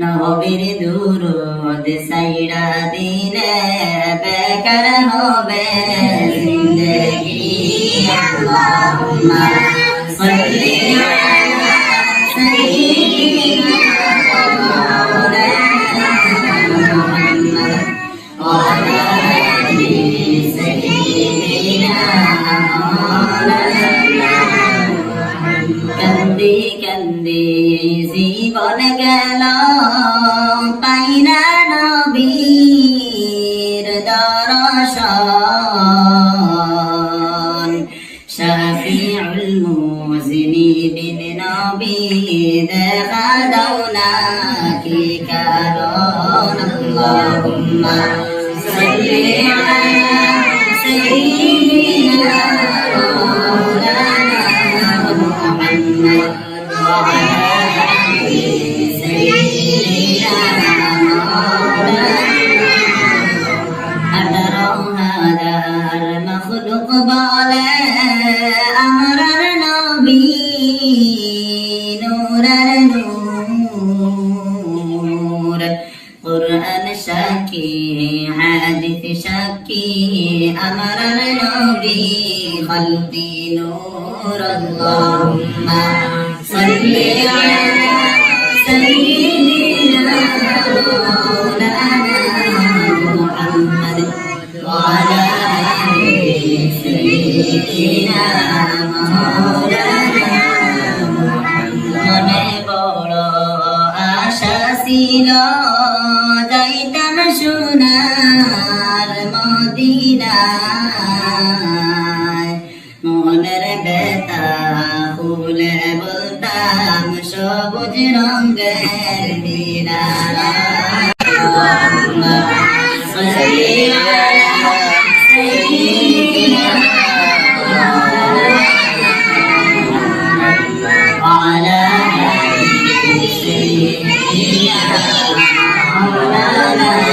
নবীর দূর সাইডা দিলে বেকার হবে জিন্দগি আল্লাহুম্মা সাল্লি আলা জীবন গেল পাইনা নবীর দর্শন শাফিউল মুজনিবিন নবী দেখা দাও না কি কারণ আল্লাহুম্মা সাল্লি আলা সাইয়্যিদিনা মাওলানা মুহাম্মদ ওয়া আলা মখলুক বলে আমরার নবী নূরার নূর কোরআন সাকি হাদিস সাকি আমরার নবী খলকি নূর আল্লাহুম্মা সাল্লি আলা সাইয়্যিদিনা মাওলানা মুহাম্মদ وعلى آل سيدنا مولانا মনে বড় আশা ছিল যাইতাম সোনার মদিনায় মনের বেতা ফুলে বলতাম সবুজ রঙের বিড়ালা la la la